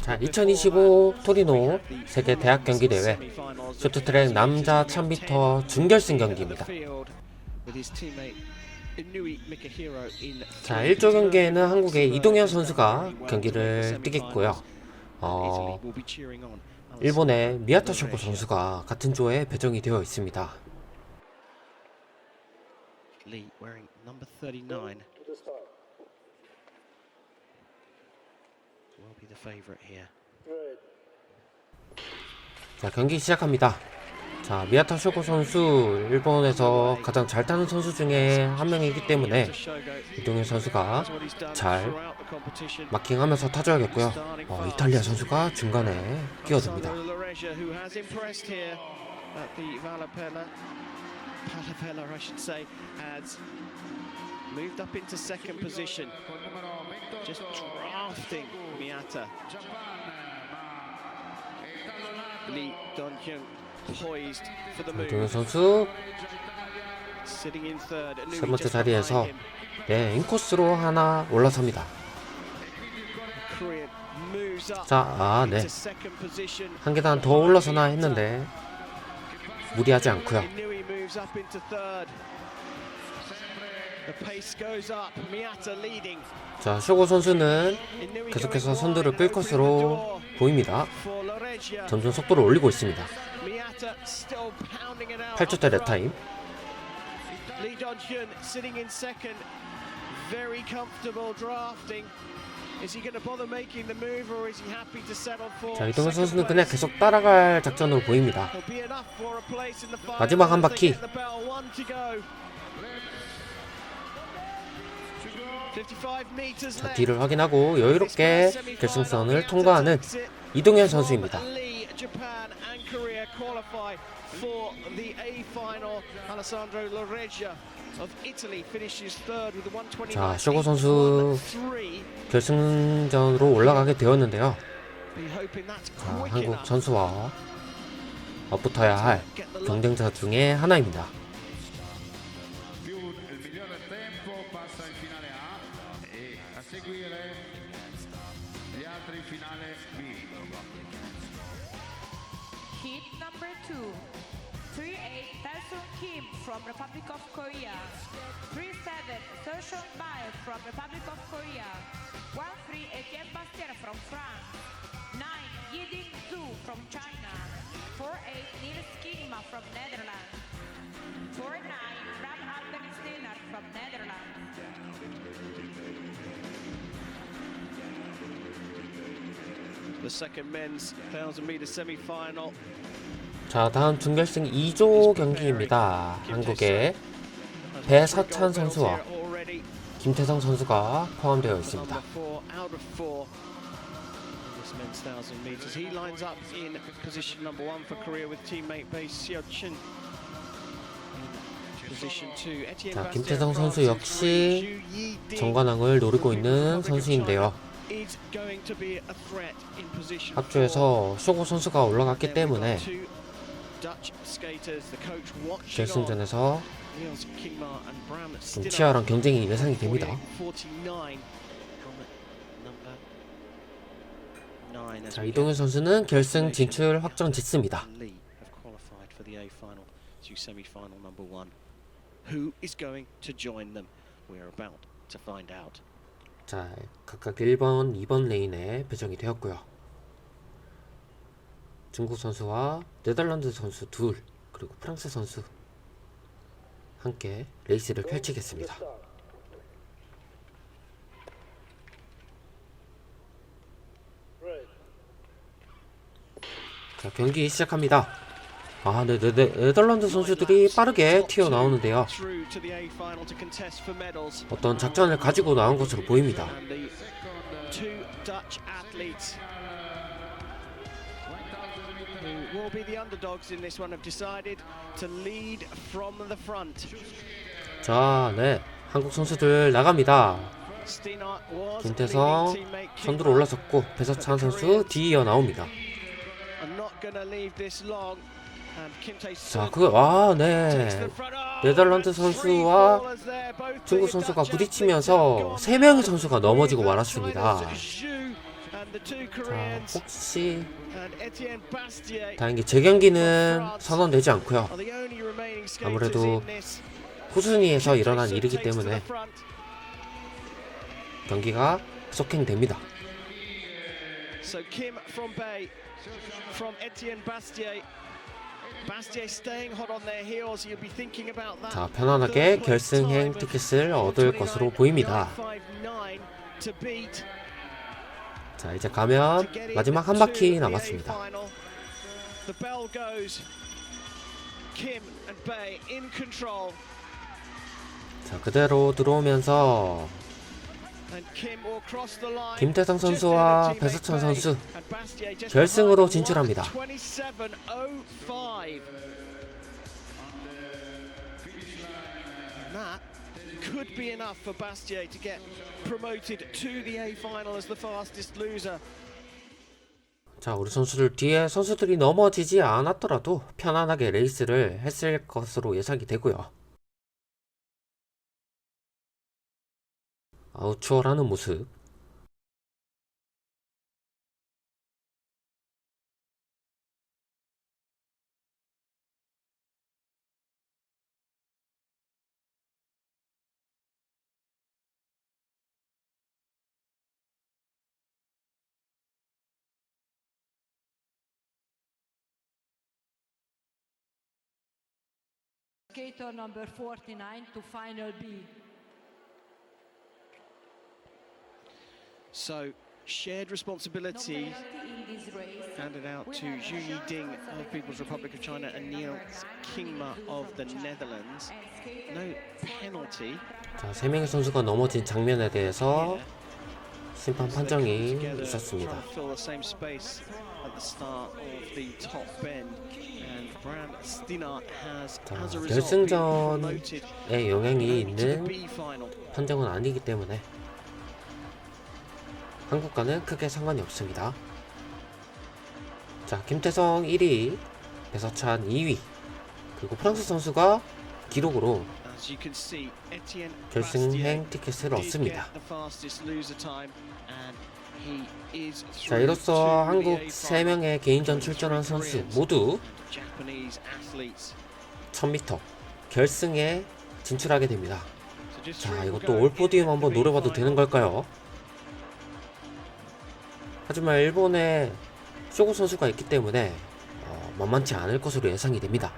자, 2025 토리노 세계 대학 경기 대회 쇼트트랙 남자 1000m 준결승 경기입니다. 자, 1조 경기에는 한국의 이동현 선수가 경기를 뛰겠고요. 어, 일본의 미야타 쇼코 선수가 같은 조에 배정이 되어 있습니다. Lee wearing number 39 will be the favourite here. 자, 경기 시작합니다. 자, 미야타 쇼코 선수 일본에서 가장 잘 타는 선수 중에 한 명이기 때문에 이동현 선수가 잘 마킹하면서 타줘야겠고요. 어, 이탈리아 선수가 중간에 끼어듭니다. Moved up into second position. Just drafting Miata. Lee Donhyun poised for the move. 선수 Sitting in third. 세 번째 자리에서. 네, 인코스로 하나 올라섭니다. 자, 아, 네. 한 계단 더 올라서나 했는데 무리하지 않고요. 자, 쇼고 선수는 계속해서 선두를 끌 것으로 보입니다. 점점 속도를 올리고 있습니다. Miata still pounding it out. 8초대 up front. 랩타임. Lee Dong-hyun sitting in second. Very comfortable drafting. Is he going to bother making the move or is he happy to settle for 자, 이동현 선수는 그냥? 계속 따라갈 작전으로 보입니다. 마지막 한 바퀴. 자. 뒤를 확인하고 여유롭게 결승선을 통과하는 이동현 선수입니다. Lee, Japan and Korea qualify for the A final. Alessandro Loreggia of Italy finishes third with a 129. 자, 쇼고 선수 3. 결승전으로 올라가게 되었는데요. 자, 한국. 선수와 맞붙어야 할. 경쟁자 중에 하나입니다. Seguire gli altri in finale B. Heat number two. 3-8 Taesun Kim from Republic of Korea. 3-7 Seoshon Bae from Republic of Korea. 1-3 Etienne Bastien from France. 9 Yiding Zhu from China. 4-8 Niels Kinma from Netherlands. 4-9 Ram Alben Steinert from Netherlands. 자, 다음 준결승 2조 경기입니다. 한국의 배서찬 선수와 김태성 선수가 포함되어 있습니다. Number four out of four. This men's 1000 meters. He lines up in position number one for Korea with teammate Bae Seo-chin. Position two. Etienne 자, 김태성 선수. 역시 정관왕을 노리고 있는 선수인데요. 합조에서 쇼고 선수가 올라갔기 때문에. 결승전에서 좀. 치열한 경쟁이 예상이 됩니다. 49 from number nine as 자, 이동현 선수는 결승 진출 확정 짓습니다. Who is going to join them? We're about to find out. 자, 각각 1번, 2번 레인에 배정이 되었고요. 중국 선수와 네덜란드 선수 둘, 그리고 프랑스 선수 함께 레이스를 펼치겠습니다. 자, 경기 시작합니다. 아, 네, 네, 네, 네덜란드 선수들이 빠르게 튀어나오는데요. 어떤 작전을 가지고 나온 것으로 보입니다. 자, 네. 한국 선수들 나갑니다. 김태성 선두로 올라섰고 배서찬 선수 뒤이어 나옵니다. 자, Tae-sun 그, 아, 네. Oh, 네덜란드 선수와 중국 선수가 부딪히면서 athletes have 세 명의 gone 선수가 on 넘어지고 말았습니다. 자, 혹시 다행히 재경기는 선언되지 않고요. 아무래도. 후순위에서 일어난 일이기 때문에. 경기가 속행됩니다. So Kim from Bay, from Etienne Bastier. 자, 편안하게 결승행 티켓을 얻을 것으로 보입니다. 29.959 to beat 자, 이제 가면 마지막 한 바퀴 남았습니다. 자, 그대로 들어오면서 김태성 선수와 teammate 선수 결승으로. 진출합니다. 27.05. And that could be enough for Bastier to get promoted to the A final as the fastest loser. 자, 우리 선수들 뒤에 선수들이 넘어지지 않았더라도 편안하게 레이스를 했을 것으로 예상이 되고요. 아우 추월하는 모습. Skater number 49 to final B. So shared responsibility handed out to Zhu Yiding of People's Republic of China and Niels Kingma of the Netherlands. No penalty. 자, 세 명의 선수가 넘어진 장면에 대해서. 심판 판정이 있었습니다. 자, 결승전에 영향이 있는. 판정은 아니기 때문에 한국과는 크게 상관이 없습니다. 자, 김태성 1위, 배서찬 2위, 그리고 프랑스 선수가 기록으로 결승행 티켓을 얻습니다. 자, 이로써 한국 A 3명의 개인전 출전한 선수 모두 Japanese athletes. 1000m 결승에 진출하게 됩니다. 자, 이것도 go 올 포디움 into 한번 노려봐도. 되는 걸까요? 하지만 일본에 쇼고 선수가 있기 때문에 어, 만만치 않을 것으로 예상이 됩니다.